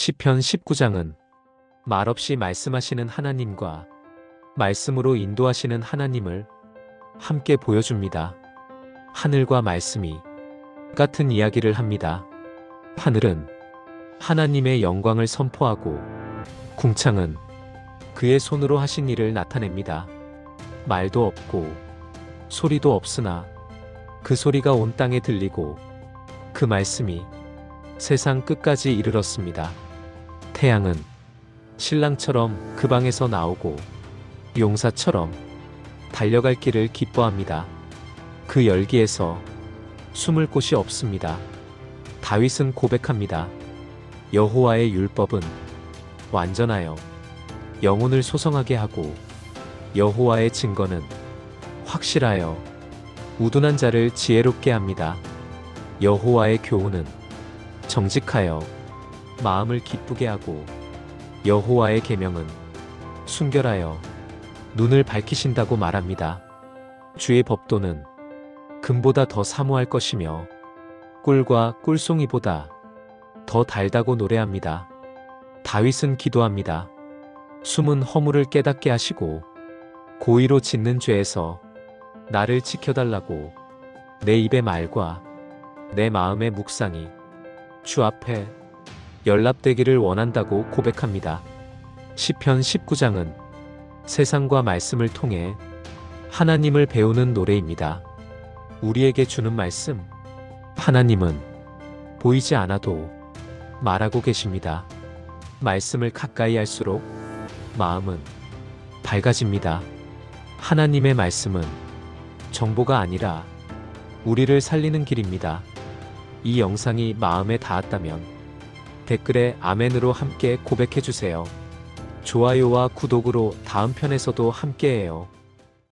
시편 19장은 말없이 말씀하시는 하나님과 말씀으로 인도하시는 하나님을 함께 보여줍니다. 하늘과 말씀이 같은 이야기를 합니다. 하늘은 하나님의 영광을 선포하고 궁창은 그의 손으로 하신 일을 나타냅니다. 말도 없고 소리도 없으나 그 소리가 온 땅에 들리고 그 말씀이 세상 끝까지 이르렀습니다. 태양은 신랑처럼 그 방에서 나오고 용사처럼 달려갈 길을 기뻐합니다. 그 열기에서 숨을 곳이 없습니다. 다윗은 고백합니다. 여호와의 율법은 완전하여 영혼을 소성하게 하고 여호와의 증거는 확실하여 우둔한 자를 지혜롭게 합니다. 여호와의 교훈은 정직하여 마음을 기쁘게 하고 여호와의 계명은 순결하여 눈을 밝히신다고 말합니다. 주의 법도는 금보다 더 사모할 것이며 꿀과 꿀송이보다 더 달다고 노래합니다. 다윗은 기도합니다. 숨은 허물을 깨닫게 하시고 고의로 짓는 죄에서 나를 지켜달라고 내 입의 말과 내 마음의 묵상이 주 앞에 연락되기를 원한다고 고백합니다. 시편 19장은 세상과 말씀을 통해 하나님을 배우는 노래입니다. 우리에게 주는 말씀, 하나님은 보이지 않아도 말하고 계십니다. 말씀을 가까이 할수록 마음은 밝아집니다. 하나님의 말씀은 정보가 아니라 우리를 살리는 길입니다. 이 영상이 마음에 닿았다면 댓글에 아멘으로 함께 고백해 주세요. 좋아요와 구독으로 다음 편에서도 함께해요.